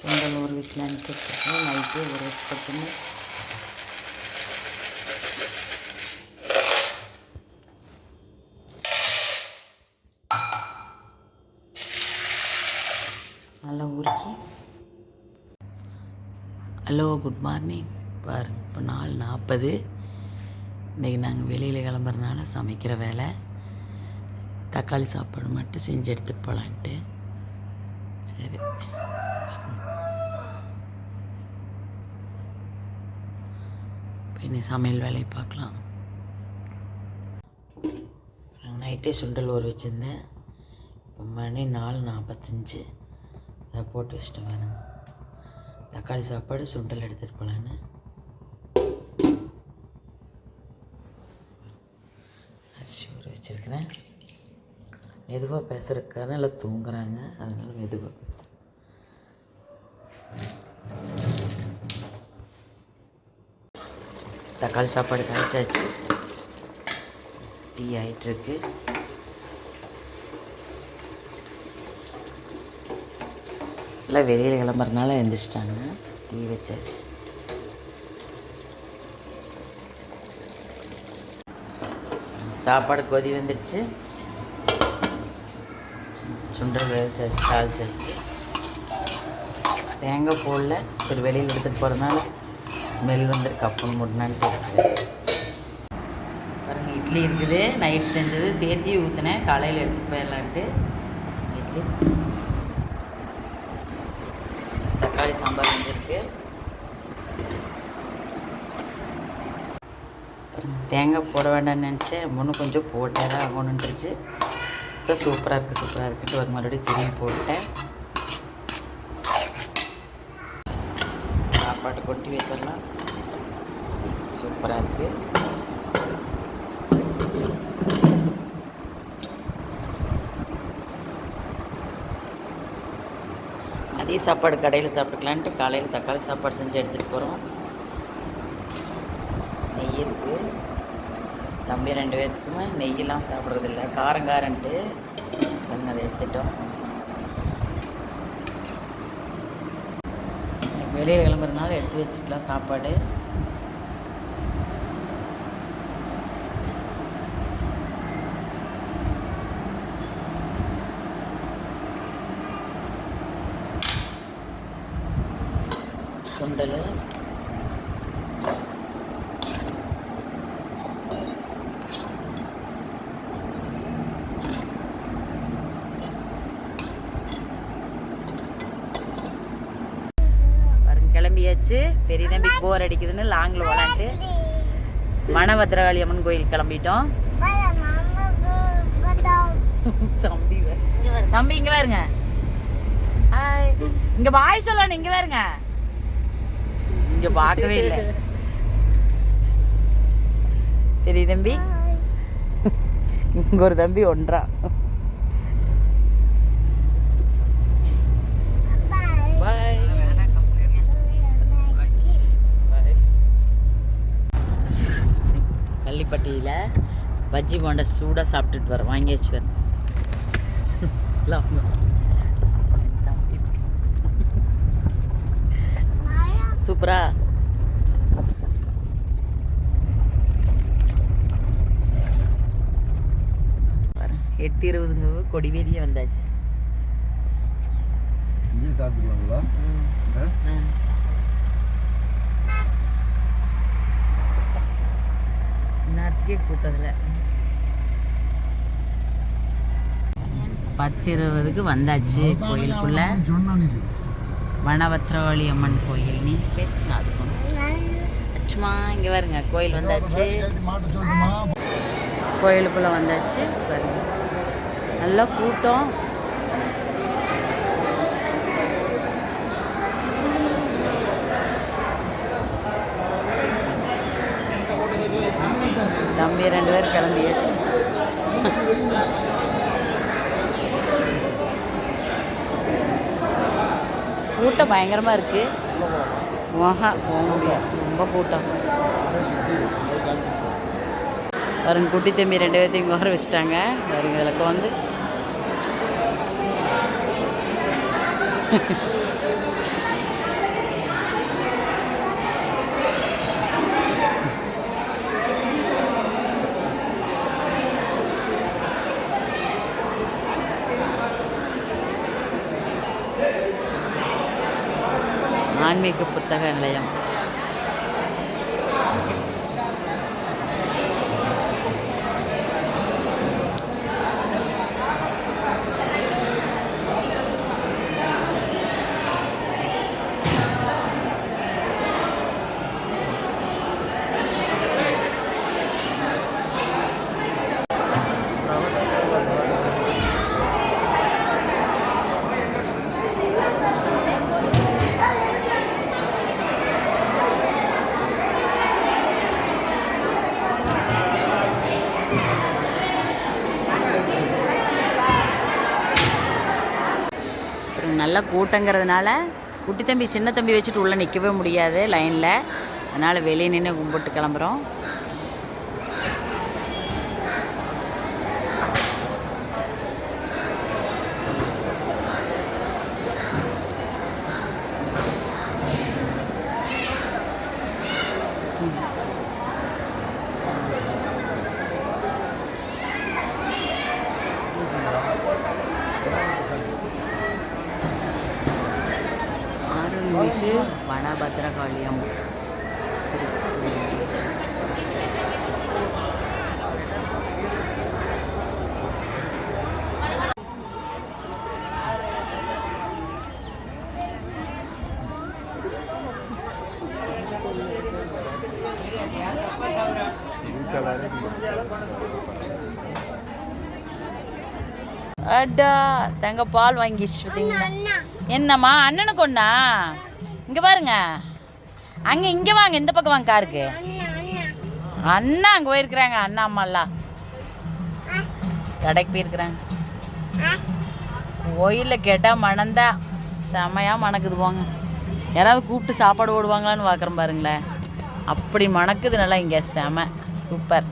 சுண்டல் ஒரு வைக்கலான்ட்டு இருக்கேன் நைட்டு ஒரு வச்சுன்னு நல்லா உருக்கி ஹலோ குட் மார்னிங் பாருங்க இப்போ நாலு நாற்பது. இன்றைக்கி நாங்கள் வெளியில் கிளம்புறதுனால சமைக்கிற வேலை. தக்காளி சாப்பாடு மட்டும் செஞ்சு எடுத்துகிட்டு போகலான்ட்டு சரி. இனி சமையல் வேலையை பார்க்கலாம். நைட்டே சுண்டல் ஊற வச்சுருந்தேன். இப்போ மணி நாலு நாற்பத்தஞ்சு. அதை போட்டு வச்சுட்டு வேணும் தக்காளி சாப்பாடு சுண்டல் எடுத்துகிட்டு போகலான்னு அரிசி ஊற வச்சுருக்கிறேன். மெதுவாக பேசுகிறதுக்காக எல்லாம் தூங்குறாங்க. அதனால் மெதுவாக பேசுகிறேன் தக்காளி சாப்பாடு காய்ச்சாச்சு டீ ஆகிட்டுருக்கு எல்லாம் வெளியில் கிளம்புறதுனால எழுந்திரிச்சிட்டாங்க டீ வச்சாச்சு. சாப்பாடு கொதி வந்துடுச்சு சுண்டல் வேவிச்சாச்சு தாளிச்சாச்சு. தேங்காய் போடல. சரி வெளியில் எடுத்துகிட்டு போகிறதுனால ஸ்மெல் வந்துருக்கு. அப்பன் முன்னான்ட்டு பாருங்கள் இட்லி இருக்குது. நைட் செஞ்சது. சேர்த்தி ஊற்றினேன் காலையில் எடுத்துகிட்டு போயிடலான்ட்டு. இட்லி. தக்காளி சாம்பார் செஞ்சுருக்கு தேங்காய் போட வேண்டாம்னு நினச்சேன். இன்னும் கொஞ்சம் போட்டே தான் ஆகணுன்ட்டுருச்சு இப்போ சூப்பராக இருக்குது சூப்பராக இருக்குன்ட்டு ஒரு மறுபடியும் திரும்பி போட்டேன் சாப்பாடு கொட்டி வச்சிடலாம். சூப்பராக இருக்குது அதே சாப்பாடு கடையில் சாப்பிட்டுக்கலான்ட்டு காலையில் தக்காளி சாப்பாடு செஞ்சு எடுத்துகிட்டு போகிறோம் நெய் இருக்குது தம்பி ரெண்டு பேர்த்துக்குமே நெய்யெல்லாம் சாப்பிட்றதில்ல. காரம் காரன்ட்டு அதை எடுத்துட்டோம். வெளியில் கிளம்புறதுனால எடுத்து வச்சுக்கலாம் சாப்பாடு. சுண்டல் பாருங்க தம்பி போர் அடிக்குதுன்னு லாங்கில் விளாண்டு மணபத்ரகாளி அம்மன் கோயில் கிளம்பிட்டோம். தம்பி தம்பி இங்க பாருங்க. ஹாய் இங்க பாய் சொல்லணும் இங்க பாருங்க. இங்க பார்க்கவே இல்லை. பெரிய தம்பி? இங்க ஒரு தம்பி ஒன்றா பாய் கள்ளிப்பட்டியில் பஜ்ஜி போண்டா சூடாக சாப்பிட்டுட்டு வரோம். வாங்கியாச்சு எல்லாம் சூப்பரா எட்டு இருபதுங்க கொடிவேரியே வந்தாச்சு. சாப்பிட்டுக்கலாங்களா நேரத்துக்கே கூட்டத்தில். பத்து இருபதுக்கு வந்தாச்சு கோயிலுக்குள்ள. சொன்னா அம்மன் கோயில் நீ பேசுங்க அதுக்கும் சும்மா இங்கே வருங்க கோயில் வந்தாச்சு. கோயிலுக்குள்ளே வந்தாச்சு பாருங்க. நல்லா கூட்டம். தம்பி ரெண்டு பேரும் கிளம்பியாச்சு. கூட்டம் பயங்கரமாக இருக்குது ஆஹா போக முடியாது. ரொம்ப கூட்டம் வருங்க குட்டி தம்பி ரெண்டு பேர்த்தையும் இங்கே வச்சுட்டாங்க. வருங்க இதில் வந்து ஆன்மீக புத்தக நிலையம் அப்புறம் நல்ல கூட்டங்கிறதுனால குட்டி தம்பி சின்ன தம்பி வச்சுட்டு உள்ளே நிற்கவே முடியாது லைனில் அதனால் வெளியே நின்று கும்பிட்டு கிளம்புறோம். அருள்மிகு வனபத்ரகாளியம் அடா தங்க பால் வாங்கிச்சு பார்த்தீங்களா என்னம்மா அண்ணனுக்கு ஒண்ணா இங்கே பாருங்க. அங்கே இங்கே வாங்க இந்த பக்கம் வாங்க காருக்கு. அண்ணா அங்கே போயிருக்கிறாங்க அண்ணா அம்மாலாம். கடைக்கு போயிருக்கிறாங்க. கோயிலில் கேட்டால் மணந்தா செமையாக மணக்குது போங்க. யாராவது கூப்பிட்டு சாப்பாடு போடுவாங்களான்னு பார்க்குறேன் பாருங்களேன். அப்படி மணக்குது நல்லா இங்கே செம. சூப்பர்.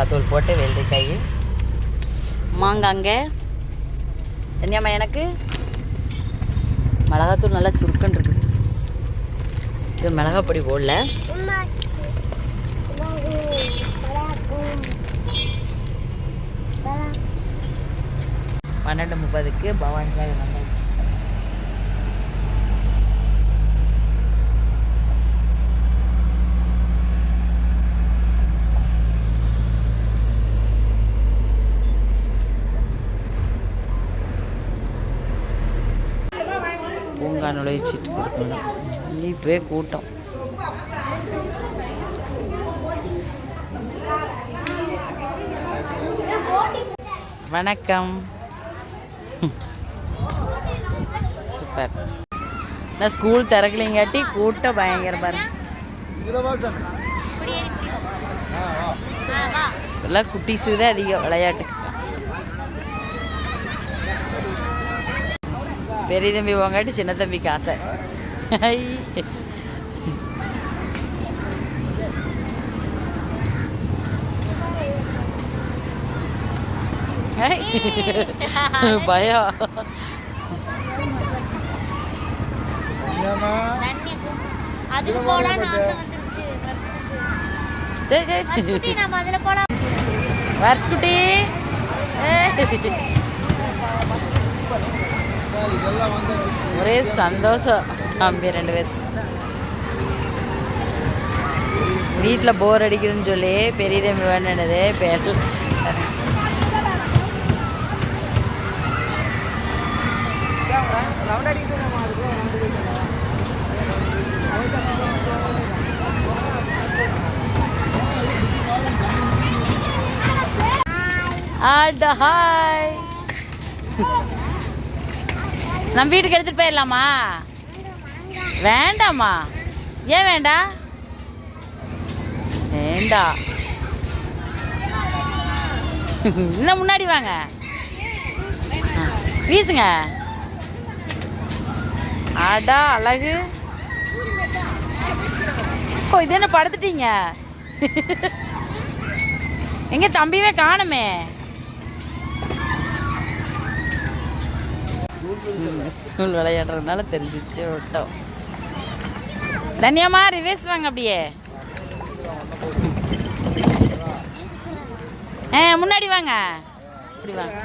மிளகாத்தூள் போட்டு வெள்ளரிக்காய் மாங்காங்க. தனியாம்மா எனக்கு? மிளகாத்தூள் நல்லா சுருக்குன்னு இருக்குது. இது மிளகா பொடி போடல. பன்னெண்டு முப்பதுக்கு பவானி சாகர் வந்தாச்சு பூங்கா நுழைச்சிட்டு கொடுக்கணும் இப்போவே கூட்டம். வணக்கம். சூப்பர். நான் ஸ்கூல் திறக்கலைங்காட்டி கூட்டம் பயங்கரம் பாருங்க இதில் வாசன் எல்லாம் குட்டீஸு தான் அதிகம் விளையாட்டுக்கு. பெரிய தம்பி வாங்காட்டி சின்ன தம்பிக்கு ஆசை. பயம். அதுக்கு போலான்னு ஆசை வந்துருச்சு. நம்ம அதுல போலாம். ஒரே சந்தோஷம். தம்பி ரெண்டு பேர். வீட்டில் போர் அடிக்குதுன்னு சொல்லி பெரிய தம்பி வேணுனது பேர் அட ஹாய் நம்ம வீட்டுக்கு எடுத்துகிட்டு போயிடலாமா? வேண்டாமா ஏன் வேண்டாம் வேண்டாம் இன்னும் முன்னாடி வாங்க. வீசுங்க. அடா அழகு. ஓ இது என்ன படுத்துட்டீங்க? எங்க தம்பிவே காணுமே. ஸ்கூல் விளையாடுறதுனால தெரிஞ்சிச்சு விட்டோம். தனியாமா ரிவேஸ் வாங்க அப்படியே. ஆ முன்னாடி வாங்க. இப்படி வாங்க.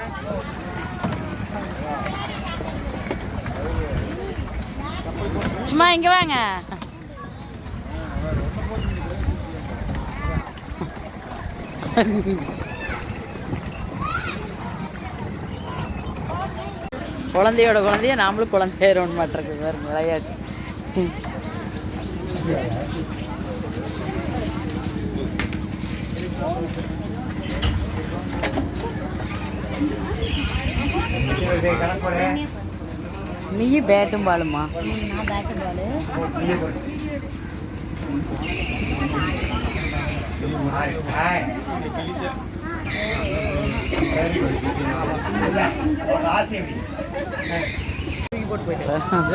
சும்மா இங்கே வாங்க. குழந்தையோட குழந்தைய நாமளும் குழந்தையோட மாட்டிருக்கு சார் விளையாட்டு. நீயும் பேட்டும் பாலுமா நான் பாலு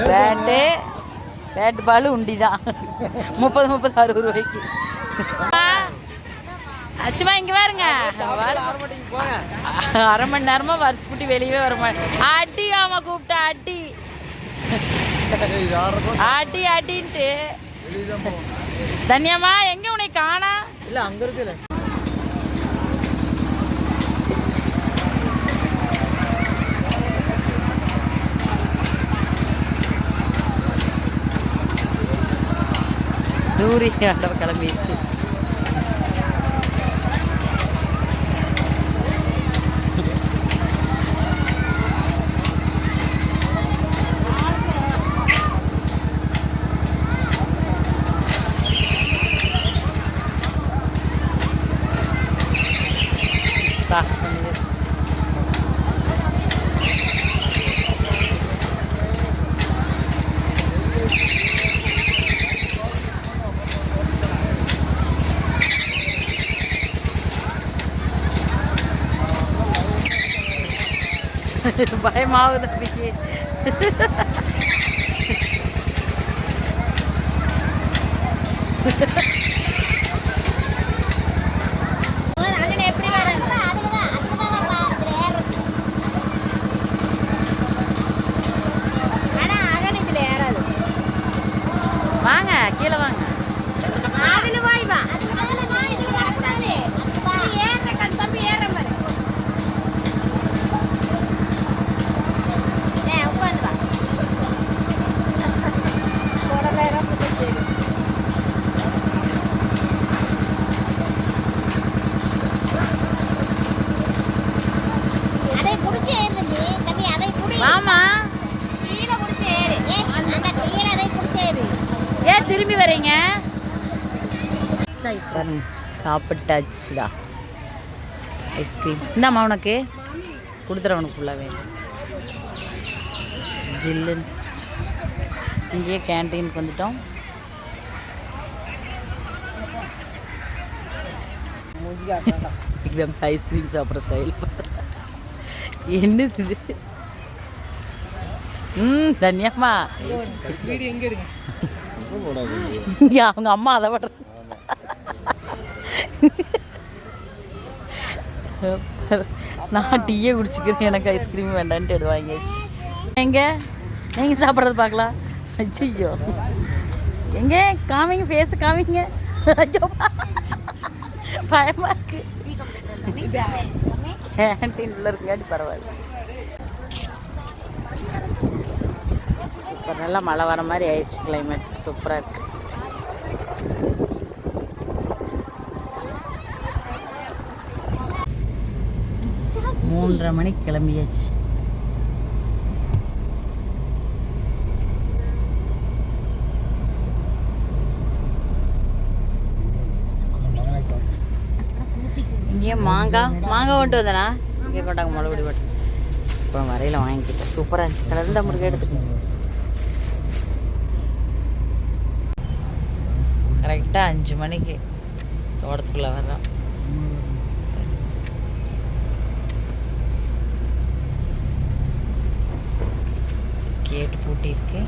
பேட்டு பேட்டு பால் உண்டி தான் முப்பது முப்பது அறுபது ரூபாய்க்கு. அச்சுமா இங்கே பாருங்க அரை மணி நேரமா வருஷப்பட்டி வெளியவே வர மாட்டேன் அடி ஆமா கூப்பிட்டா அடி அடி அடின்ட்டு தனியாமா எங்க உன்னை காணா? இல்லை அங்க இருக்குல்ல. ദൂരെ കിടന്നു ബീച്ച് பயமாகுது தம்பிக்கு எப்படி ஏறாது வாங்க கீழே வாங்க அதுல போய் வா அதுல வா இதுல வரக்கூடாது ஏறட்டும் தம்பி ஏற பாரு ஏ உட்காந்து வா உடம்பு ஏற புதுச்சு அதை புடிச்சு ஏறு நீ தம்பி அதை புடி வாமா கீழே புடிச்சு ஏறு ஏ அந்த கீழே அதை புடிச்சு ஏறு ஏன் திரும்பி வரீங்க? பாருங்க சாப்பிட்டாச்சுடா. ஐஸ்கிரீம் இந்தாம்மா உனக்கு. கொடுத்துறேன் உனக்கு ஃபுல்லாகவே ஜில்லுன்னு இங்கேயே கேன்டீனுக்கு வந்துட்டோம். ஐஸ்கிரீம் சாப்பிட்ற ஸ்டைல் என்னது இது? ம் தன்யாம்மா இங்க அவங்க அம்மா அதை படுற நான் டீயே குடிச்சிக்கிறேன் எனக்கு ஐஸ்கிரீம் வேண்டான்ட்டு எடுவாங்க எங்கே? நீங்கள் சாப்பிட்றது பார்க்கலாம். ஐயோ எங்க? காமிங்க ஃபேஸ் காமிங்க. ஐயோ. பயமா இருக்கு. கேன்டீன் உள்ள இருக்காட்டி பரவாயில்ல. சூப்பர். நல்லா மழை வர மாதிரி ஆயிடுச்சு கிளைமேட் சூப்பராக இருக்கு. மூன்றரை மணிக்கு கிளம்பியாச்சு. இங்கே மாங்காய் மாங்காய் கொண்டு வந்தனா? இங்கே கொண்டாங்க முளைப்படி போட்டு. இப்போ வரையில் வாங்கிக்கிட்டேன். சூப்பராக இருந்துச்சு. கலந்த முருகை எடுத்துக்கோங்க கரெக்டாக அஞ்சு மணிக்கு தோட்டத்துக்குள்ளே வர்றோம். கேட்டு பூட்டியிருக்கு.